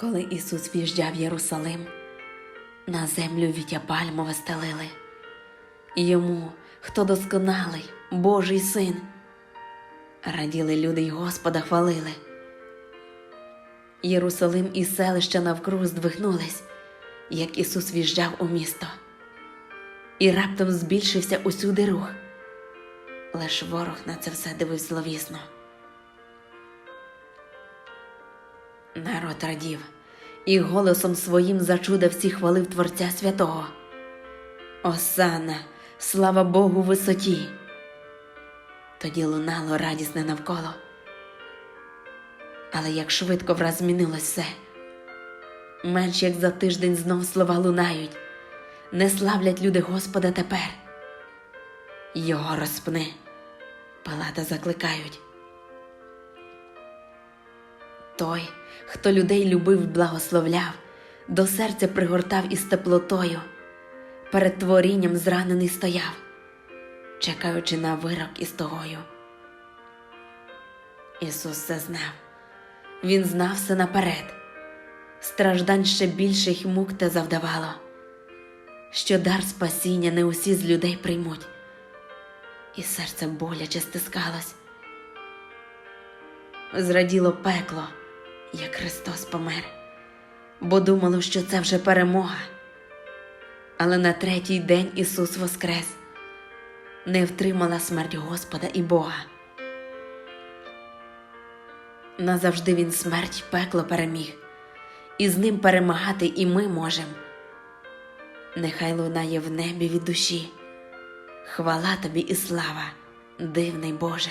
Коли Ісус в'їжджав Єрусалим, на землю вітя пальмове стелили. Йому, хто досконалий, Божий син. Раділи люди й Господа хвалили. Єрусалим і селища навкруг здвигнулись, як Ісус в'їжджав у місто. І раптом збільшився усюди рух. Лиш ворог на це все дивився зловісно. Народ радів і голосом своїм зачуда всі хвалив Творця Святого. Осана, слава Богу, висоті. Тоді лунало радісне навколо. Але як швидко враз змінилось все. Менш як за тиждень знов слова лунають, не славлять люди Господа тепер. Його розпни, палата закликають. Той, хто людей любив, благословляв, до серця пригортав із теплотою, перед творінням зранений стояв, чекаючи на вирок із тогою. Ісус все знав, Він знав все наперед, страждань ще більших мук те завдавало, що дар спасіння не усі з людей приймуть, і серце боляче стискалось. Зраділо пекло, як Христос помер, бо думало, що це вже перемога. Але на третій день Ісус воскрес, не втримала смерть Господа і Бога. Назавжди Він смерть пекло переміг, і з ним перемагати і ми можем. Нехай лунає в небі від душі. Хвала тобі і слава, дивний Боже.